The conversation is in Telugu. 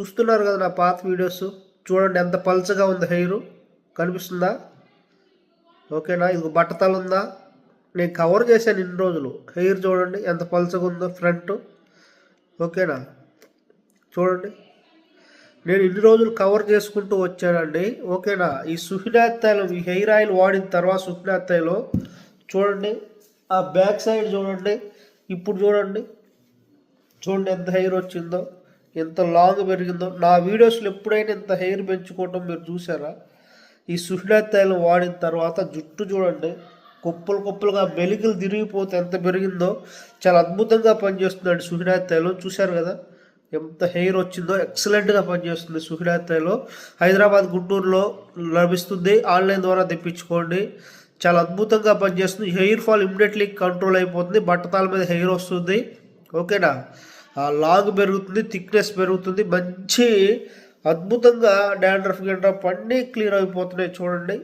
చూస్తున్నారు కదా నా పాత వీడియోస్. చూడండి ఎంత పల్చగా ఉంది హెయిర్. కనిపిస్తుందా? ఓకేనా? ఇది బట్టతలు ఉందా? నేను కవర్ చేశాను ఇన్ని రోజులు. హెయిర్ చూడండి ఎంత పల్చగా ఉందో ఫ్రంట్. ఓకేనా? చూడండి. నేను ఇన్ని రోజులు కవర్ చేసుకుంటూ వచ్చానండి. ఓకేనా? ఈ సుహినాథ్ తైలం ఈ హెయిర్ ఆయిల్ వాడిన తర్వాత సుహినాథ్ తైలం చూడండి. ఆ బ్యాక్ సైడ్ చూడండి. ఇప్పుడు చూడండి. చూడండి ఎంత హెయిర్ వచ్చిందో. ఎంత లాంగ్ పెరిగిందో. నా వీడియోస్లో ఎప్పుడైనా ఇంత హెయిర్ పెంచుకోవటం మీరు చూసారా? ఈ సుహినాథ్ తైలం వాడిన తర్వాత జుట్టు చూడండి. కుప్పలు కుప్పలుగా మెలికలు తిరిగిపోతే ఎంత పెరిగిందో. చాలా అద్భుతంగా పనిచేస్తుందండి సుహినాథ్ తైలం చూశారు కదా? ఎంత హెయిర్ వచ్చిందో. ఎక్సలెంట్గా పనిచేస్తుంది సుహినాథ్ తైలం హైదరాబాద్ గుంటూరులో లభిస్తుంది. ఆన్లైన్ ద్వారా తెప్పించుకోండి. చాలా అద్భుతంగా పనిచేస్తుంది. హెయిర్ ఫాల్ ఇమ్మీడియట్లీ కంట్రోల్ అయిపోతుంది. బట్టతాల మీద హెయిర్ వస్తుంది. ఓకేనా లాగ్ పెరుగుతుంది థిక్నెస్ పెరుగుతుంది. మంచి అద్భుతంగా డాండ్రఫ్ గిండ్రఫ్ అన్నీ క్లియర్ అయిపోతున్నాయి. చూడండి.